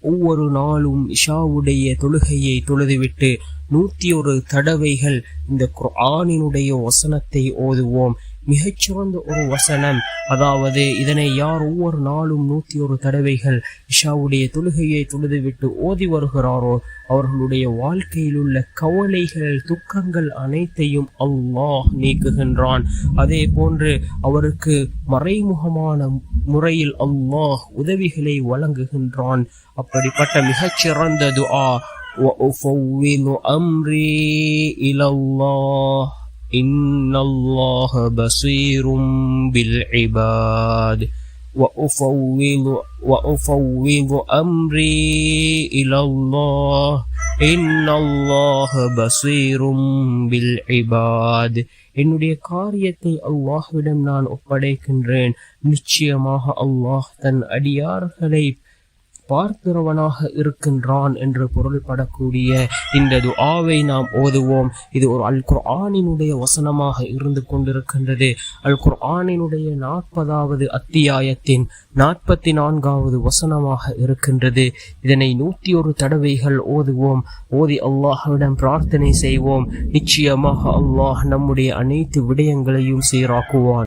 ஒவ்வொரு நாளும் இஷாவுடைய தொழுகையை தொழுதுவிட்டு நூத்தி ஒரு தடவைகள் இந்த குர்ஆனினுடைய வசனத்தை ஓதுவோம். மிகச்சிறந்த ஒரு வசனம் அதாவது இதனை யார் ஒவ்வொரு நாளும் நூத்தி ஒரு தடவைகள் இஷாவுடைய தொழுகையை தொழுதுவிட்டு ஓதி வருகிறாரோ அவர்களுடைய வாழ்க்கையில் உள்ள கவலைகள் துக்கங்கள் அனைத்தையும் அல்லாஹ் நீக்குகின்றான் அதே போன்று அவருக்கு மறைமுகமான முறையில் அல்லாஹ் உதவிகளை வழங்குகின்றான் அப்படிப்பட்ட மிகச்சிறந்த துஆ وأفوض أمري إلى الله إن الله بصير بالعباد وأفوض وأفوض أمري إلى الله إن الله بصير بالعباد என்னுடைய காரியத்தை அல்லாஹ்விடம் நான் ஒப்படைக்கின்றேன் நிச்சயமாக அல்லாஹ் தன் அடியார்களை பார்க்கிறவனாக இருக்கின்றான் என்று பொருள்படக்கூடிய இந்த துஆவை நாம் ஓதுவோம். இது ஒரு அல் குர்ஆனினுடைய வசனமாக இருந்து கொண்டிருக்கின்றது. அல் குர்ஆனினுடைய நாற்பதாவது அத்தியாயத்தின் நாற்பத்தி நான்காவது வசனமாக இருக்கின்றது. இதனை நூத்தி ஒரு தடவைகள் ஓதுவோம். ஓதி அல்லாஹ்விடம் பிரார்த்தனை செய்வோம். நிச்சயமாக அல்லாஹ் நம்முடைய அனைத்து விடயங்களையும் சீராக்குவான்.